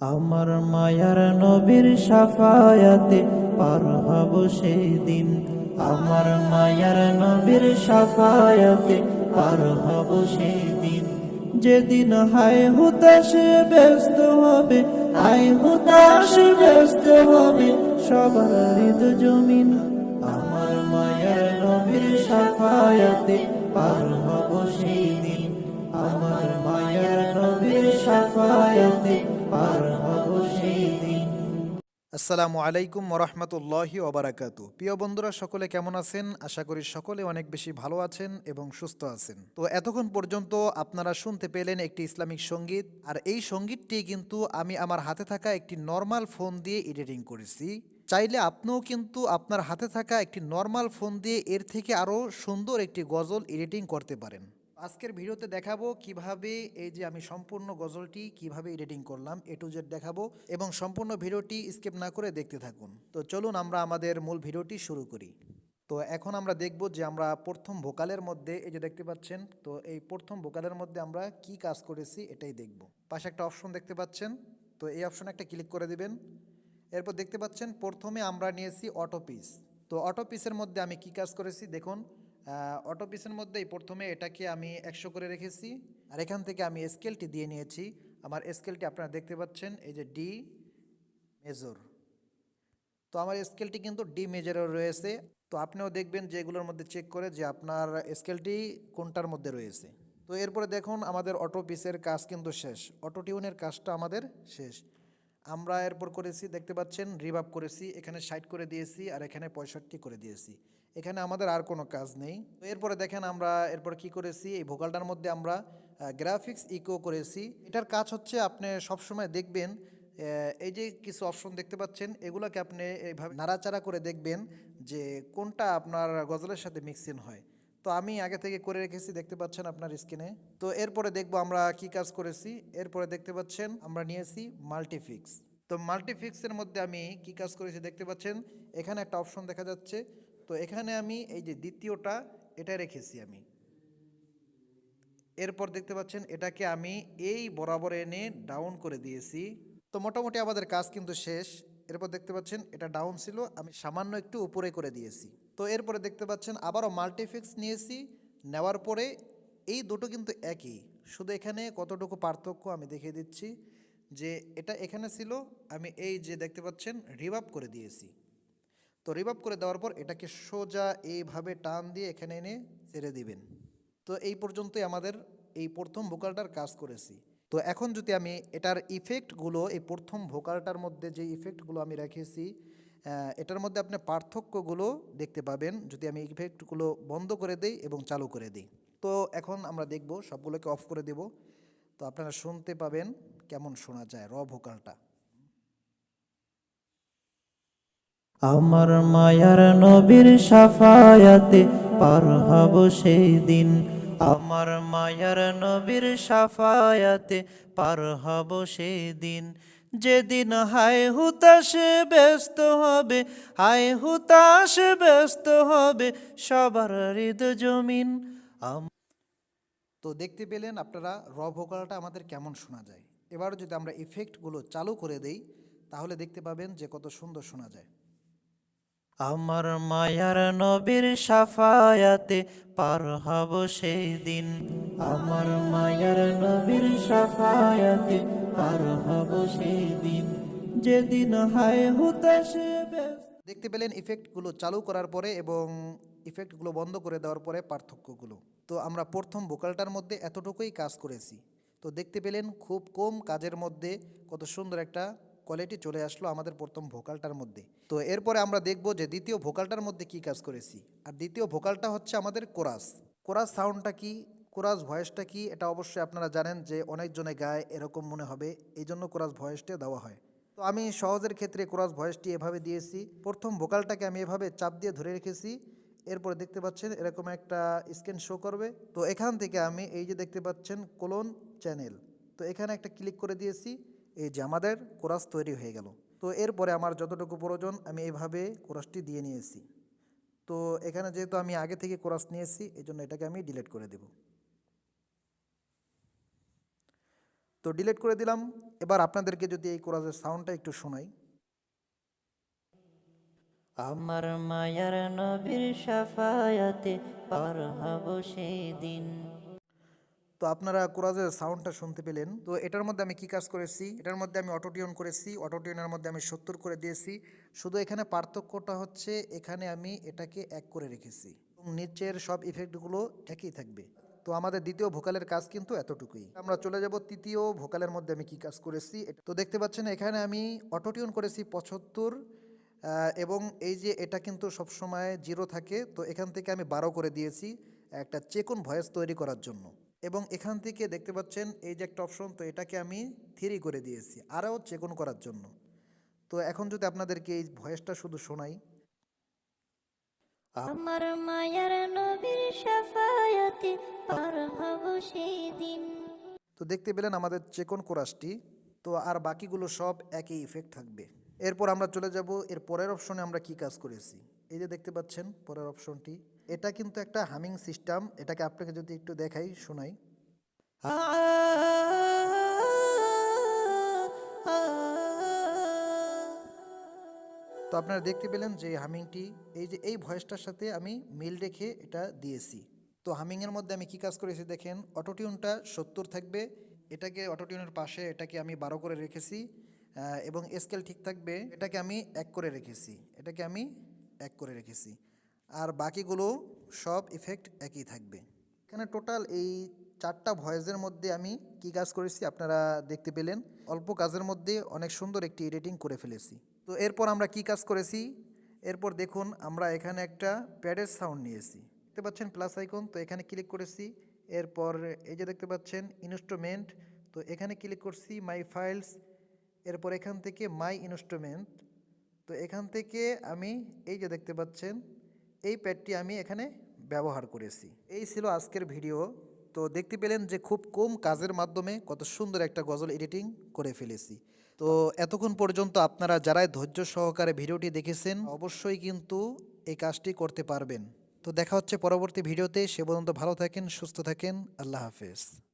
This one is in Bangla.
আমার মায়ার নবীর সাফায়াতে পার হব সেই দিন আমার মায়ার নবীর সাফায়াতে পার হব সেই দিন যেদিন হায় হুতাশে ব্যস্ত হবে, হায় হুতাশে ব্যস্ত হবে সবার হৃদ জমিন। আমার মায়ার নবীর সাফায়াতে পার হব সেই দিন আমার মায়ার নবীর সাফায়াতে আসসালামু আলাইকুম ওরহমতুল্লাহি ওবরাকাতু। প্রিয় বন্ধুরা, সকলে কেমন আছেন? আশা করি সকলে অনেক বেশি ভালো আছেন এবং সুস্থ আছেন। তো এতক্ষণ পর্যন্ত আপনারা শুনতে পেলেন একটি ইসলামিক সংগীত, আর এই সঙ্গীতটি কিন্তু আমি আমার হাতে থাকা একটি নর্মাল ফোন দিয়ে এডিটিং করেছি। চাইলে আপনিও কিন্তু আপনার হাতে থাকা একটি নর্মাল ফোন দিয়ে এর থেকে আরও সুন্দর একটি গজল এডিটিং করতে পারেন। আজকের ভিডিওতে দেখাবো কীভাবে এই যে আমি সম্পূর্ণ গজলটি কীভাবে এডিটিং করলাম এ টু জেড দেখাবো এবং সম্পূর্ণ ভিডিওটি স্কিপ না করে দেখতে থাকুন। তো চলুন আমরা আমাদের মূল ভিডিওটি শুরু করি। তো এখন আমরা দেখব যে আমরা প্রথম ভোকালের মধ্যে, এই যে দেখতে পাচ্ছেন, তো এই প্রথম ভোকালের মধ্যে আমরা কি কাজ করেছি এটাই দেখব। পাশে একটা অপশন দেখতে পাচ্ছেন, তো এই অপশনে একটা ক্লিক করে দিবেন। এরপর দেখতে পাচ্ছেন, প্রথমে আমরা নিয়েছি অটো পিস তো অটো পিসের মধ্যে আমি কি কাজ করেছি, দেখুন অটো পিসের মধ্যেই প্রথমে এটাকে আমি একশো করে রেখেছি। আর এখান থেকে আমি স্কেলটি দিয়ে নিয়েছি। আমার স্কেলটি আপনারা দেখতে পাচ্ছেন, এই যে ডি মেজর তো আমার স্কেলটি কিন্তু ডি মেজরও রয়েছে। তো আপনিও দেখবেন যে এগুলোর মধ্যে চেক করে যে আপনার স্কেলটি কোনটার মধ্যে রয়েছে। তো এরপরে দেখুন, আমাদের অটো পিসের কাজ কিন্তু শেষ। অটো টিউনের কাজটা আমাদের শেষ। আমরা এরপর করেছি, দেখতে পাচ্ছেন রিভাব করেছি, এখানে ষাট করে দিয়েছি আর এখানে পঁয়ষট্টি করে দিয়েছি। এখানে আমাদের আর কোনো কাজ নেই। তো এরপরে দেখেন আমরা এরপর কি করেছি, এই ভোকালটার মধ্যে আমরা গ্রাফিক্স ইকো করেছি। এটার কাজ হচ্ছে আপনি সবসময় দেখবেন এই যে কিছু অপশন দেখতে পাচ্ছেন, এগুলোকে আপনি এইভাবে নাড়াচাড়া করে দেখবেন যে কোনটা আপনার গজলের সাথে মিক্সিং হয়। তো আমি আগে থেকে করে রেখেছি, দেখতে পাচ্ছেন আপনার স্ক্রিনে। তো এরপরে দেখব আমরা কি কাজ করেছি। এরপরে দেখতে পাচ্ছেন আমরা নিয়েছি মাল্টিফিক্স তো মাল্টিফিক্সের মধ্যে আমি কি কাজ করেছি, দেখতে পাচ্ছেন? এখানে একটা অপশন দেখা যাচ্ছে। তো এখানে আমি এই যে দ্বিতীয়টা এটা রেখেছি আমি। এরপর দেখতে পাচ্ছেন এটাকে আমি এই বরাবর এনে ডাউন করে দিয়েছি। তো মোটামুটি আমাদের কাজ কিন্তু শেষ। এরপর দেখতে পাচ্ছেন এটা ডাউন ছিল, আমি সামান্য একটু উপরে করে দিয়েছি। তো এরপরে দেখতে পাচ্ছেন আবারও মাল্টিফিক্স নিয়েছি, নেওয়ার পরে এই দুটো কিন্তু একই। শুধু এখানে কতটুকু পার্থক্য আমি দেখিয়ে দিচ্ছি যে এটা এখানে ছিল, আমি এই যে দেখতে পাচ্ছেন রিভাব করে দিয়েছি। তো রিভাব করে দেওয়ার পর এটাকে সোজা এইভাবে টান দিয়ে এখানে এনে ছেড়ে দিবেন। তো এই পর্যন্তই আমাদের এই প্রথম ভোকালটার কাজ করেছি। তো এখন যদি আমি এটার ইফেক্টগুলো, এই প্রথম ভোকালটার মধ্যে যে ইফেক্টগুলো আমি রেখেছি এটার মধ্যে আপনি পার্থক্যগুলো দেখতে পাবেন যদি আমি ইফেক্টগুলো বন্ধ করে দেই এবং চালু করে দিই। তো এখন আমরা দেখব, সবগুলোকে অফ করে দেব। তো আপনারা শুনতে পাবেন কেমন শোনা যায় র ভোকালটা। আমার মায়ার নবীর সাফায়াতে পার হব সেই দিন। আমার মায়ার নবীর সাফায়াতে পার হব সেই দিন। যেদিন হায় হুতাশে ব্যস্ত হবে, হায় হুতাশে ব্যস্ত হবে সবার হৃদ জমিন। তো দেখতে পেলেন আপনারা র ভোকালটা আমাদের কেমন শোনা যায়। এবার যদি আমরা ইফেক্টগুলো চালু করে দেই, তাহলে দেখতে পাবেন যে কত সুন্দর শোনা যায়। আমার মায়ার নবীর সাফায়াতে পার হব সেই দিন আমার মায়ার নবীর সাফায়াতে পার হব সেই দিন যেদিন হায় হুতাশে দেখতে পেলেন ইফেক্টগুলো চালু করার পরে এবং ইফেক্টগুলো বন্ধ করে দেওয়ার পরে পার্থক্যগুলো। তো আমরা প্রথম ভোকালটার মধ্যে এতটুকুই কাজ করেছি। তো দেখতে পেলেন খুব কম কাজের মধ্যে কত সুন্দর একটা কোয়ালিটি চলে আসলো আমাদের প্রথম ভোকালটার মধ্যে। তো এরপরে আমরা দেখব যে দ্বিতীয় ভোকালটার মধ্যে কি কাজ করেছি। আর দ্বিতীয় ভোকালটা হচ্ছে আমাদের কোরাস। কোরাস সাউন্ডটা কি? কোরাস ভয়েসটা কি? এটা অবশ্যই আপনারা জানেন যে অনেকজনে গায়ে এরকম মনে হবে। এই জন্য কোরাস ভয়েসটা দেওয়া হয়। তো আমি সহজের ক্ষেত্রে কোরাস ভয়েসটি এভাবে দিয়েছি। প্রথম ভোকালটাকে আমি এভাবে চাপ দিয়ে ধরে রেখেছি। এরপরে দেখতে পাচ্ছেন এরকম একটা স্ক্যান শো করবে। তো এখান থেকে আমি এই যে দেখতে পাচ্ছেন কোলন চ্যানেল তো এখানে একটা ক্লিক করে দিয়েছি। এই যে আমাদের কোরাস তৈরি হয়ে গেল। তো এরপরে আমার যতটুকু প্রয়োজন, আমি এইভাবে কোরাসটি দিয়ে নিয়েছি। তো এখানে যেহেতু আমি আগে থেকে কোরাস নিয়েছি এই জন্য এটাকে আমি ডিলিট করে দেব। তো ডিলিট করে দিলাম। এবার আপনাদেরকে যদি এই কোরাসের সাউন্ডটা একটু শোনাই। আমার মায়ার নবীর সাফায়াতে পার হব সেই দিন তো আপনারা কোরাজের সাউন্ডটা শুনতে পেলেন। তো এটার মধ্যে আমি কি কাজ করেছি? এটার মধ্যে আমি অটোটিউন করেছি। অটোটিউনের মধ্যে আমি সত্তর করে দিয়েছি। শুধু এখানে পার্থক্যটা হচ্ছে, এখানে আমি এটাকে এক করে রেখেছি। এবং নিচের সব ইফেক্টগুলো একই থাকবে। তো আমাদের দ্বিতীয় ভোকালের কাজ কিন্তু এতটুকুই। আমরা চলে যাব তৃতীয় ভোকালের মধ্যে আমি কি কাজ করেছি? তো দেখতে পাচ্ছেন, এখানে আমি অটোটিউন করেছি পঁচাত্তর এবং এই যে এটা কিন্তু সবসময় জিরো থাকে। তো এখান থেকে আমি বারো করে দিয়েছি একটা চেকুন ভয়েস তৈরি করার জন্য। এবং এখান থেকে দেখতে পাচ্ছেন এই যে একটা অপশন তো এটাকে আমি থ্রি করে দিয়েছি। আরও চেকুন করার জন্য। তো এখন যদি আপনাদেরকে এই ভয়েসটা শুধু শোনাই। আমার মায়ার নবীর সাফায়াতে পার হব সেই দিন তো দেখতে পেলেন আমাদের চেকন কোরাসটি তো আর বাকিগুলো সব একই ইফেক্ট থাকবে। এরপর আমরা চলে যাব এর পরের অপশনে আমরা কি কাজ করেছি এই যে দেখতে পাচ্ছেন পরের অপশনটি এটা কিন্তু একটা হামিং সিস্টেম এটাকে আপনাকে যদি একটু দেখাই শোনাই তো আপনারা দেখতে পেলেন যে হামিংটি এই যে এই ভয়েসটার সাথে আমি মিল রেখে এটা দিয়েছি তো হামিংয়ের মধ্যে আমি কি কাজ করেছি দেখেন অটোটিউনটা সত্তর থাকবে এটাকে অটোটিউনের পাশে এটাকে আমি বারো করে রেখেছি এবং স্কেল ঠিক থাকবে, এটাকে আমি এক করে রেখেছি। এটাকে আমি এক করে রেখেছি। আর বাকিগুলো সব ইফেক্ট একই থাকবে। এখানে টোটাল এই চারটা ভয়েসের মধ্যে আমি কি কাজ করেছি আপনারা দেখতে পেলেন। অল্প কাজের মধ্যে অনেক সুন্দর একটি এডিটিং করে ফেলেছি। তো এরপর আমরা কি কাজ করেছি? এরপর দেখুন, আমরা এখানে একটা প্যাডের সাউন্ড নিয়েছি। দেখতে পাচ্ছেন প্লাস আইকন তো এখানে ক্লিক করেছি। এরপর এই যে দেখতে পাচ্ছেন ইনস্ট্রুমেন্ট তো এখানে ক্লিক করছি মাই ফাইলস এরপর এখান থেকে মাই ইনস্ট্রুমেন্ট তো এখান থেকে আমি এই যে দেখতে পাচ্ছেন, এই প্যাডটি আমি এখানে ব্যবহার করেছি। এই ছিল আজকের ভিডিও তো দেখতে পেলেন যে খুব কম কাজের মাধ্যমে কত সুন্দর একটা গজল এডিটিং করে ফেলেছি। তো এতক্ষণ পর্যন্ত আপনারা যারাই ধৈর্য সহকারে ভিডিওটি দেখেছেন, অবশ্যই কিন্তু এই কাজটি করতে পারবেন। তো দেখা হচ্ছে পরবর্তী ভিডিওতে সে পর্যন্ত ভালো থাকেন, সুস্থ থাকেন। আল্লাহ হাফেজ।